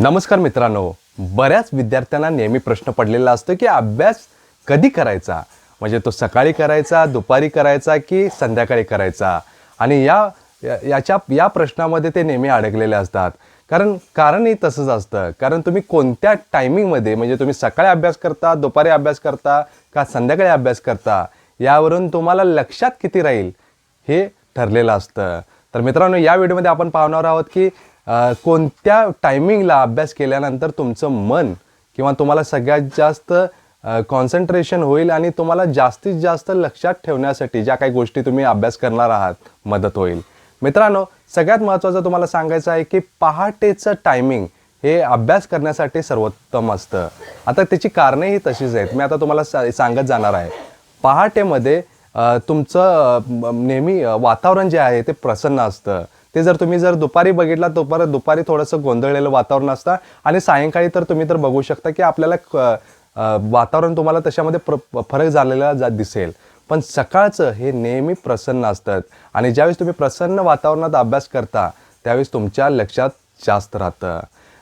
नमस्कार मित्रांनो बऱ्याच विद्यार्थ्यांना नेहमी प्रश्न पडलेला असतो की अभ्यास कधी करायचा? म्हणजे तो सकाळी करायचा दुपारी करायचा की संध्याकाळी करायचा? आणि या याच्या या प्रश्नामध्ये ते नेहमी अडकलेले असतात. कारण कारणही तसंच असतं. कारण तुम्ही कोणत्या टायमिंगमध्ये म्हणजे तुम्ही सकाळी अभ्यास करता दुपारी अभ्यास करता का संध्याकाळी अभ्यास करता यावरून तुम्हाला लक्षात किती राहील हे ठरलेलं असतं. तर मित्रांनो या व्हिडिओमध्ये आपण पाहणार आहोत की कोणत्या टायमिंगला अभ्यास केल्यानंतर तुमचं मन किंवा तुम्हाला सगळ्यात जास्त कॉन्सन्ट्रेशन होईल आणि तुम्हाला जास्तीत जास्त लक्षात ठेवण्यासाठी ज्या काही गोष्टी तुम्ही अभ्यास करणार आहात मदत होईल. मित्रांनो सगळ्यात महत्त्वाचं तुम्हाला सांगायचं आहे की पहाटेचं टायमिंग हे अभ्यास करण्यासाठी सर्वोत्तम असतं. आता त्याची कारणेही तशीच आहेत. मी आता तुम्हाला सा- सांगत जाणार आहे. पहाटेमध्ये तुमचं नेहमी वातावरण जे आहे ते प्रसन्न असतं. ते जर तुम्ही जर दुपारी बघितला दुपार दुपारी थोडंसं गोंधळलेलं वातावरण असतं. आणि सायंकाळी तर तुम्ही तर बघू शकता की आपल्याला क- वातावरण तुम्हाला तशामध्ये प्र फरक झालेला जा दिसेल. पण सकाळचं हे नेहमी प्रसन्न असतं. आणि ज्यावेळेस तुम्ही प्रसन्न वातावरणात अभ्यास करता त्यावेळेस तुमच्या लक्षात जास्त राहतं.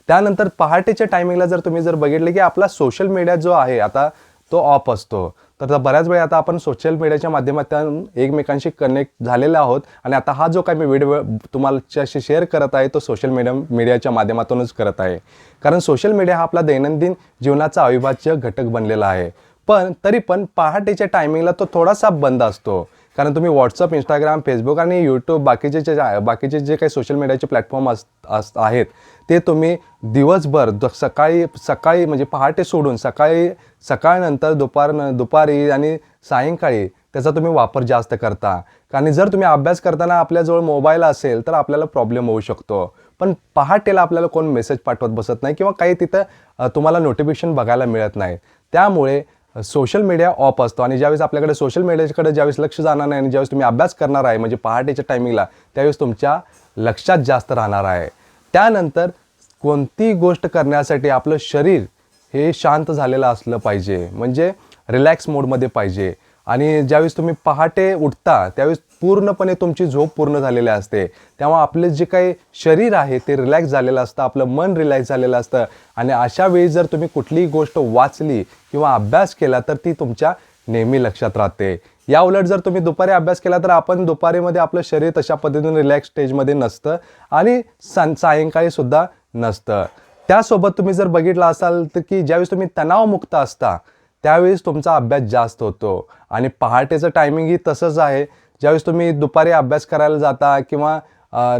त्यानंतर पहाटेच्या टायमिंगला जर तुम्ही जर बघितलं की आपला सोशल मीडिया जो आहे आता तो ऑफ असतो. तर आता बऱ्याच वेळा आता आपण सोशल मीडियाच्या माध्यमातून एकमेकांशी कनेक्ट झालेले आहोत. आणि आता हा जो काही मी व्हिडिओ तुम्हालाशी शेअर करत आहे तो सोशल मीडिया मीडियाच्या माध्यमातूनच करत आहे. कारण सोशल मीडिया हा आपला दैनंदिन जीवनाचा अविभाज्य घटक बनलेला आहे. पण तरी पण पहाटेच्या टायमिंगला तो थोडासा बंद असतो. कारण तुम्ही व्हॉट्सअप इंस्टाग्राम फेसबुक आणि यूट्यूब बाकीचे जे बाकीचे जे काही सोशल मीडियाचे प्लॅटफॉर्म अस अस आहेत ते तुम्ही दिवसभर द- सकाळी सकाळी म्हणजे पहाटे सोडून सकाळी सकाळनंतर दुपार दुपारी आणि सायंकाळी त्याचा तुम्ही वापर जास्त करता. आणि जर तुम्ही अभ्यास करताना आपल्याजवळ मोबाईल असेल तर आपल्याला प्रॉब्लेम होऊ शकतो. पण पहाटेला आपल्याला कोण मेसेज पाठवत बसत नाही किंवा काही तिथं तुम्हाला नोटिफिकेशन बघायला मिळत नाही. त्यामुळे सोशल मीडिया ऑफ असतो. आणि ज्यावेळेस आपल्याकडे सोशल मीडियाकडे ज्यावेळेस लक्ष जाणार नाही आणि ज्यावेळेस तुम्ही अभ्यास करणार आहे म्हणजे पहाटेच्या टायमिंगला त्यावेळेस तुमच्या लक्षात जास्त राहणार आहे. त्यानंतर कोणती गोष्ट करण्यासाठी आपलं शरीर हे शांत झालेलं असलं पाहिजे. म्हणजे रिलॅक्स मोडमध्ये पाहिजे. आणि ज्यावेळेस तुम्ही पहाटे उठता त्यावेळेस पूर्णपणे तुमची झोप पूर्ण झालेली असते. तेव्हा आपलं जे काही शरीर आहे ते रिलॅक्स झालेलं असतं आपलं मन रिलॅक्स झालेलं असतं. आणि अशा वेळी जर तुम्ही कुठलीही गोष्ट वाचली किंवा अभ्यास केला तर ती तुमच्या नेहमी लक्षात राहते. या उलट जर तुम्ही दुपारी अभ्यास केला तर आपण दुपारीमध्ये आपलं शरीर तशा पद्धतीने रिलॅक्स स्टेजमध्ये नसतं आणि सं सायंकाळीसुद्धा नसतं. त्यासोबत तुम्ही जर बघितलं असाल तर की ज्यावेळेस तुम्ही तणावमुक्त असता त्यावेळेस तुमचा अभ्यास जास्त होतो. आणि पहाटेचं टायमिंगही तसंच आहे. ज्यावेळेस तुम्ही दुपारी अभ्यास करायला जाता किंवा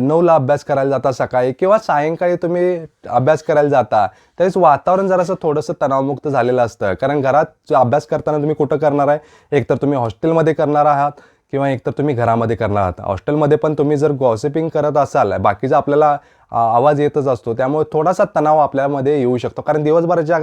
नऊला अभ्यास करायला जाता सकाळी किंवा सायंकाळी तुम्ही अभ्यास करायला जाता त्यावेळेस वातावरण जरासं थोडंसं तणावमुक्त झालेलं असतं. कारण घरात अभ्यास करताना तुम्ही कुठं करणार आहे? एकतर तुम्ही हॉस्टेलमध्ये करणार आहात किंवा एकतर तुम्ही घरामध्ये करणार आहात. हॉस्टेलमध्ये पण तुम्ही जर गॉसिपिंग करत असाल बाकीचा आपल्याला आवाज येतच असतो. त्यामुळे थोडासा तणाव आपल्यामध्ये येऊ शकतो. कारण दिवसभराच्या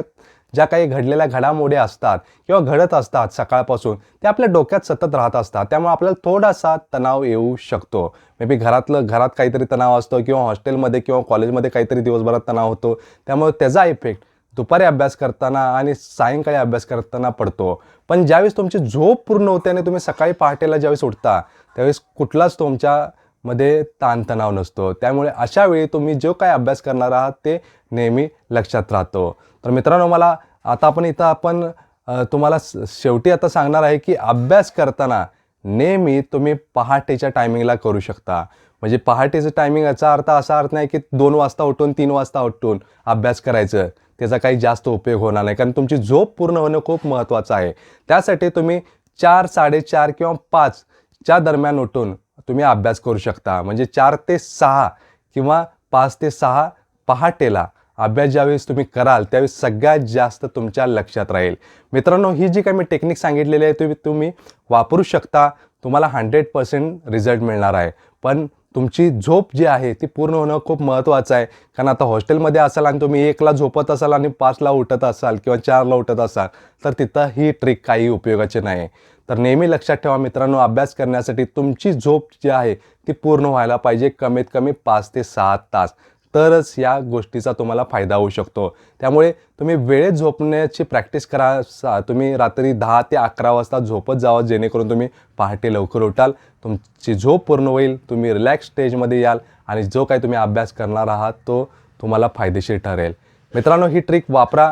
ज्या काही घडलेल्या घडामोडी असतात किंवा घडत असतात सकाळपासून ते आपल्या डोक्यात सतत राहत असतात. त्यामुळे आपल्याला थोडासा तणाव येऊ शकतो. मे बी घरातलं घरात काहीतरी तणाव असतो किंवा हॉस्टेलमध्ये किंवा कॉलेजमध्ये काहीतरी दिवसभरात तणाव होतो. त्यामुळे त्याचा इफेक्ट दुपारी अभ्यास करताना आणि सायंकाळी अभ्यास करताना पडतो. पण ज्यावेळेस तुमची झोप पूर्ण होते आणि तुम्ही सकाळी पहाटेला ज्यावेळेस उठता त्यावेळेस कुठलाच तुमच्या मध्ये ताणतणाव नसतो. त्यामुळे अशा वेळी तुम्ही जो काय अभ्यास करणार आहात ते नेहमी लक्षात राहतो. तर मित्रांनो मला आता आपण इथं आपण तुम्हाला स- शेवटी आता सांगणार आहे की अभ्यास करताना नेहमी तुम्ही पहाटेच्या टायमिंगला करू शकता. म्हणजे पहाटेचं टायमिंग याचा अर्थ असा अर्थ नाही की दोन वाजता उठून तीन वाजता उठून अभ्यास करायचं. त्याचा काही जास्त उपयोग होणार नाही. कारण तुमची झोप पूर्ण होणं खूप महत्त्वाचं आहे. त्यासाठी तुम्ही चार साडेचार किंवा पाचच्या दरम्यान उठून तुम्ही अभ्यास करू शकता. म्हणजे चार ते सहा किंवा पाच ते सहा पहाटेला अभ्यास ज्यावेळेस तुम्ही कराल त्यावेळेस सगळ्यात जास्त तुमच्या लक्षात राहील. मित्रांनो ही जी काही मी टेक्निक सांगितलेली आहे तुम्ही तुम्ही वापरू शकता. तुम्हाला हंड्रेड पर्सेंट रिझल्ट मिळणार आहे. पण तुमची झोप जी आहे ती पूर्ण होणं खूप महत्त्वाचं आहे. कारण आता हॉस्टेलमध्ये असाल आणि तुम्ही एकला झोपत असाल आणि पाचला उठत असाल किंवा चारला उठत असाल तर तिथं ही ट्रिक काही उपयोगाची नाही. तर नेहमी लक्षात ठेवा मित्रांनो अभ्यास करण्यासाठी तुमची झोप जी आहे ती पूर्ण व्हायला पाहिजे कमीत कमी पाच ते सहा तास. तरच या गोष्टीचा तुम्हाला फायदा होऊ शकतो. त्यामुळे तुम्ही वेळेत झोपण्याची प्रॅक्टिस करा. सा तुम्ही रात्री दहा ते अकरा वाजता झोपत जावं जेणेकरून तुम्ही पहाटे लवकर उठाल. तुमची झोप पूर्ण होईल. तुम्ही रिलॅक्स स्टेजमध्ये याल आणि जो काही तुम्ही अभ्यास करणार आहात तो तुम्हाला फायदेशीर ठरेल. मित्रांनो ही ट्रिक वापरा.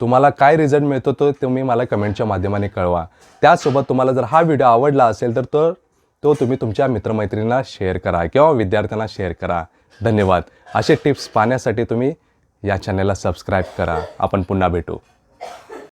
तुम्हाला काय रिझल्ट मिळतो तो तुम्ही मला कमेंटच्या माध्यमाने कळवा. त्यासोबत तुम्हाला जर हा व्हिडिओ आवडला असेल तर तो तो तुम्ही तुमच्या मित्रमैत्रिणींना शेअर करा किंवा विद्यार्थ्यांना शेअर करा. धन्यवाद. असे टिप्स पाहण्यासाठी तुम्ही या चॅनलला सबस्क्राईब करा. आपण पुन्हा भेटू.